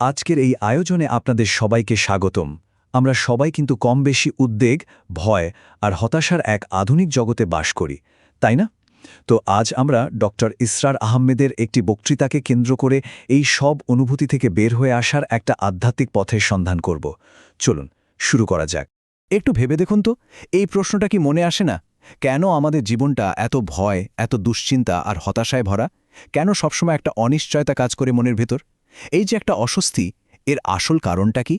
আজকের এই আয়োজনে আপনাদের সবাইকে স্বাগতম। আমরা সবাই কিন্তু কম বেশি উদ্বেগ, ভয় আর হতাশার এক আধুনিক জগতে বাস করি, তাই না? তো আজ আমরা ডক্টর ইসরার আহমেদের একটি বক্তৃতাকে কেন্দ্র করে এই সব অনুভূতি থেকে বের হয়ে আসার একটা আধ্যাত্মিক পথের সন্ধান করব। চলুন, শুরু করা যাক। একটু ভেবে দেখুন তো, এই প্রশ্নটা কি মনে আসে না? কেন আমাদের জীবনটা এত ভয়, এত দুশ্চিন্তা আর হতাশায় ভরা? কেন সবসময় একটা অনিশ্চয়তা কাজ করে মনের ভেতর? এই যে একটা অস্বস্তি, এর আসল কারণটা কি?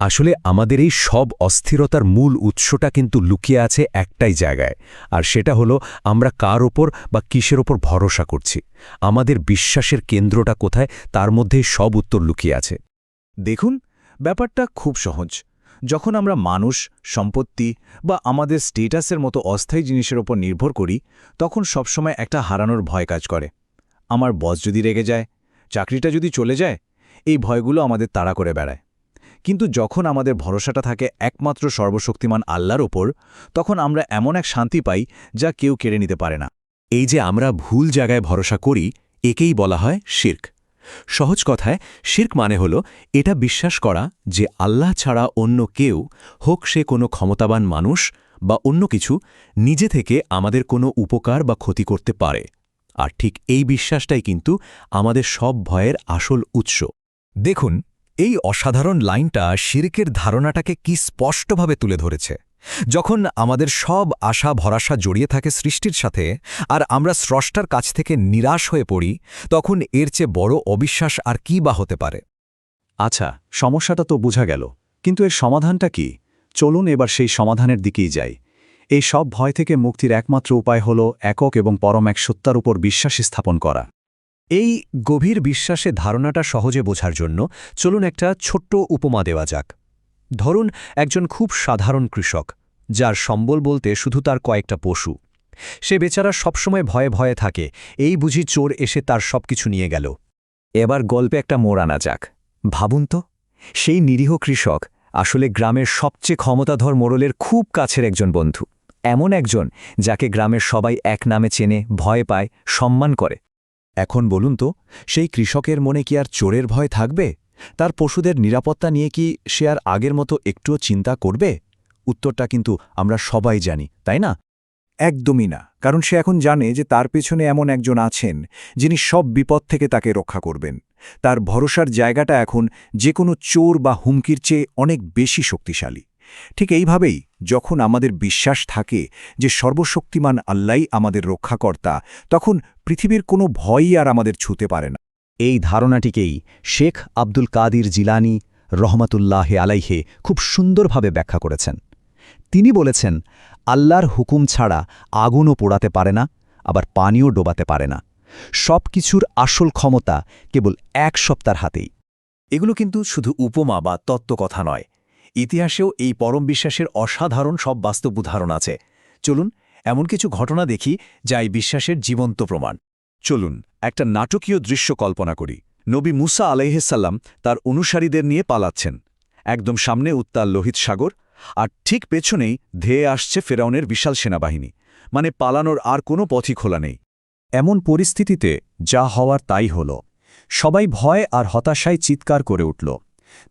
আসলে আমাদের এই সব অস্থিরতার মূল উৎসটা কিন্তু লুকিয়ে আছে একটাই জায়গায়, আর সেটা হলো আমরা কার ওপর বা কিসের ওপর ভরসা করছি? আমাদের বিশ্বাসের কেন্দ্রটা কোথায়? তার মধ্যেই সব উত্তর লুকিয়ে আছে। দেখুন, ব্যাপারটা খুব সহজ। যখন আমরা মানুষ, সম্পত্তি বা আমাদের স্টেটাসের মতো অস্থায়ী জিনিসের ওপর নির্ভর করি, তখন সবসময় একটা হারানোর ভয় কাজ করে। আমার বস যদি রেগে যায় চাকরিটা যদি চলে যায়, এই ভয়গুলো আমাদের তাড়া করে বেড়ায়। কিন্তু যখন আমাদের ভরসাটা থাকে একমাত্র সর্বশক্তিমান আল্লাহর ওপর, তখন আমরা এমন এক শান্তি পাই যা কেউ কেড়ে নিতে পারে না। এই যে আমরা ভুল জায়গায় ভরসা করি, একেই বলা হয় শির্ক। সহজ কথায়, শির্ক মানে হল এটা বিশ্বাস করা যে আল্লাহ ছাড়া অন্য কেউ হোক সে কোনো ক্ষমতাবান মানুষ বা অন্য কিছু নিজে থেকে আমাদের কোনো উপকার বা ক্ষতি করতে পারে। আর ঠিক এই বিশ্বাসটাই কিন্তু আমাদের সব ভয়ের আসল উৎস। দেখুন, এই অসাধারণ লাইনটা শিরকের ধারণাটাকে কি স্পষ্টভাবে তুলে ধরেছে। যখন আমাদের সব আশা ভরসা জড়িয়ে থাকে সৃষ্টির সাথে আর আমরা স্রষ্টার কাছ থেকে নিরাশ হয়ে পড়ি, তখন এর চেয়ে বড় অবিশ্বাস আর কি বা হতে পারে? আচ্ছা সমস্যাটা তো বোঝা গেল, কিন্তু এর সমাধানটা কি? চলুন এবার সেই সমাধানের দিকেই যাই। এই সব ভয় থেকে মুক্তির একমাত্র উপায় হল একক এবং পরম এক সত্তার উপর বিশ্বাস স্থাপন করা। এই গভীর বিশ্বাসে ধারণাটা সহজে বোঝার জন্য চলুন একটা ছোট্ট উপমা দেওয়া যাক। ধরুন, একজন খুব সাধারণ কৃষক, যার সম্বল বলতে শুধু তার কয়েকটা পশু। সে বেচারা সবসময় ভয়ে ভয়ে থাকে, এই বুঝি চোর এসে তার সবকিছু নিয়ে গেল। এবার গল্পে একটা মোড় আনা যাক। ভাবুন তো, সেই নিরীহ কৃষক আসলে গ্রামের সবচেয়ে ক্ষমতাধর মোড়লের খুব কাছের একজন বন্ধু। এমন একজন যাকে গ্রামের সবাই এক নামে চেনে, ভয় পায়, সম্মান করে। এখন বলুন তো, সেই কৃষকের মনে কি আর চোরের ভয় থাকবে? তার পশুদের নিরাপত্তা নিয়ে কি সে আর আগের মতো একটুও চিন্তা করবে? উত্তরটা কিন্তু আমরা সবাই জানি, তাই না? একদমই না, কারণ সে এখন জানে যে তার পেছনে এমন একজন আছেন যিনি সব বিপদ থেকে তাকে রক্ষা করবেন। তার ভরসার জায়গাটা এখন যে কোনো চোর বা হুমকির চেয়ে অনেক বেশি শক্তিশালী। ঠিক এইভাবেই যখন আমাদের বিশ্বাস থাকে যে সর্বশক্তিমান আল্লাই আমাদের রক্ষাকর্তা তখন পৃথিবীর কোনো ভয়ই আর আমাদের ছুতে পারে না। এই ধারণাটিকেই শেখ আব্দুল কাদির জিলানি রহমাতুল্লাহে আলাইহে খুব সুন্দরভাবে ব্যাখ্যা করেছেন। তিনি বলেছেন আল্লাহর হুকুম ছাড়া আগুনও পোড়াতে পারে না আবার পানিও ডোবাতে পারে না। সব কিছুর আসল ক্ষমতা কেবল এক সপ্তাহ হাতেই। এগুলো কিন্তু শুধু উপমা বা তত্ত্বকথা নয়। ইতিহাসেও এই পরম বিশ্বাসের অসাধারণ সব বাস্তব উদাহরণ আছে। চলুন, এমন কিছু ঘটনা দেখি যা এই বিশ্বাসের জীবন্ত প্রমাণ। চলুন, একটা নাটকীয় দৃশ্য কল্পনা করি। নবী মুসা আলাইহিসাল্লাম তার অনুসারীদের নিয়ে পালাচ্ছেন। একদম সামনে উত্তাল লোহিত সাগর, আর ঠিক পেছনেই ধেয়ে আসছে ফেরাউনের বিশাল সেনাবাহিনী। মানে পালানোর আর কোনো পথই খোলা নেই। এমন পরিস্থিতিতে যা হওয়ার তাই হল। সবাই ভয় আর হতাশায় চিৎকার করে উঠল।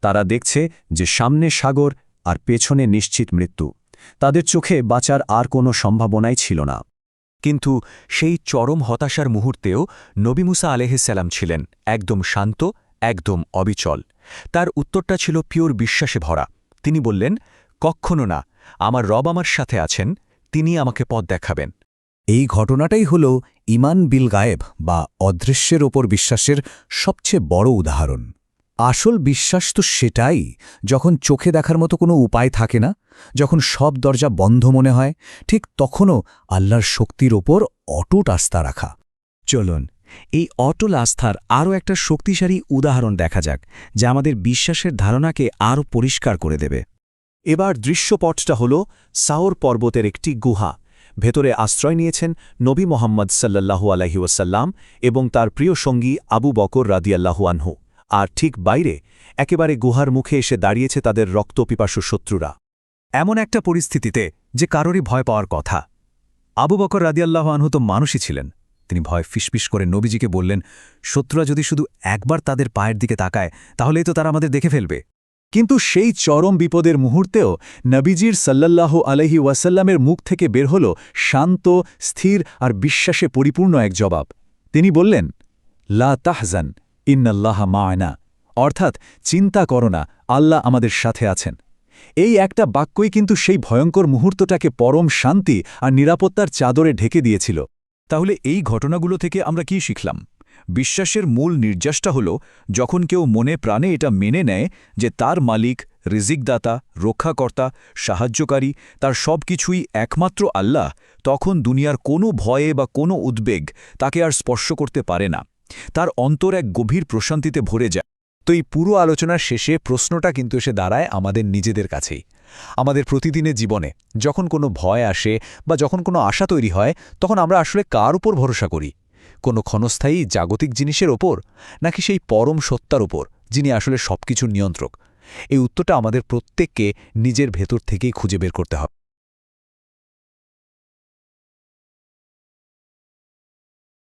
তারা দেখছে যে সামনে সাগর আর পেছনে নিশ্চিত মৃত্যু। তাদের চোখে বাঁচার আর কোনো সম্ভাবনাই ছিল না। কিন্তু সেই চরম হতাশার মুহূর্তেও নবী মুসা আলেহিসাল্লাম ছিলেন একদম শান্ত, একদম অবিচল। তার উত্তরটা ছিল পিওর বিশ্বাসে ভরা। তিনি বললেন কক্ষণো না, আমার রব আমার সাথে আছেন, তিনি আমাকে পথ দেখাবেন। এই ঘটনাটাই হল ইমান বিল গায়েব বা অদৃশ্যের ওপর বিশ্বাসের সবচেয়ে বড় উদাহরণ। আসল বিশ্বাস তো সেটাই, যখন চোখে দেখার মতো কোনো উপায় থাকে না, যখন সব দরজা বন্ধ মনে হয়, ঠিক তখনও আল্লাহর শক্তির ওপর অটুট আস্থা রাখা। চলুন, এই অটল আস্থার আরও একটা শক্তিশালী উদাহরণ দেখা যাক, যা আমাদের বিশ্বাসের ধারণাকে আরও পরিষ্কার করে দেবে। এবার দৃশ্যপটটা হল সাওর পর্বতের একটি গুহা, ভেতরে আশ্রয় নিয়েছেন নবী মোহাম্মদ সাল্লাল্লাহু আলহিউসাল্লাম এবং তার প্রিয় সঙ্গী আবু বকর রাদিয়াল্লাহু আনহু। আর ঠিক বাইরে একেবারে গুহার মুখে এসে দাঁড়িয়েছে তাদের রক্তপিপাসু শত্রুরা। এমন একটা পরিস্থিতিতে যে কারোরই ভয় পাওয়ার কথা। আবু বকর রাদিয়াল্লাহ আনহু তো মানুষই ছিলেন। তিনি ভয় ফিসফিস করে নবীজিকে বললেন, শত্রুরা যদি শুধু একবার তাদের পায়ের দিকে তাকায়, তাহলেই তো তারা আমাদের দেখে ফেলবে। কিন্তু সেই চরম বিপদের মুহূর্তেও নবীজির সাল্লাল্লাহ আলহি ওয়াসাল্লামের মুখ থেকে বের হল শান্ত, স্থির আর বিশ্বাসে পরিপূর্ণ এক জবাব। তিনি বললেন, লা তাহজান ইন্নাল্লাহ মায়না অর্থাৎ, চিন্তা করো না, আল্লাহ আমাদের সাথে আছেন। এই একটা বাক্যই কিন্তু সেই ভয়ঙ্কর মুহূর্তটাকে পরম শান্তি আর নিরাপত্তার চাদরে ঢেকে দিয়েছিল। তাহলে এই ঘটনাগুলো থেকে আমরা কি শিখলাম? বিশ্বাসের মূল নির্যাসটা হল, যখন কেউ মনে প্রাণে এটা মেনে নেয় যে তার মালিক, রিজিকদাতা, রক্ষাকর্তা, সাহায্যকারী, তার সব কিছুই একমাত্র আল্লাহ, তখন দুনিয়ার কোনো ভয়ে বা কোনো উদ্বেগ তাকে আর স্পর্শ করতে পারে না। তার অন্তর এক গভীর প্রশান্তিতে ভরে যায়। তো এই পুরো আলোচনার শেষে প্রশ্নটা কিন্তু এসে দাঁড়ায় আমাদের নিজেদের কাছেই। আমাদের প্রতিদিনের জীবনে যখন কোনো ভয় আসে বা যখন কোনো আশা তৈরি হয়, তখন আমরা আসলে কার উপর ভরসা করি? কোনো ক্ষণস্থায়ী জাগতিক জিনিসের ওপর? নাকি সেই পরম সত্তার ওপর, যিনি আসলে সবকিছুর নিয়ন্ত্রক? এই উত্তরটা আমাদের প্রত্যেককে নিজের ভেতর থেকেই খুঁজে বের করতে হবে।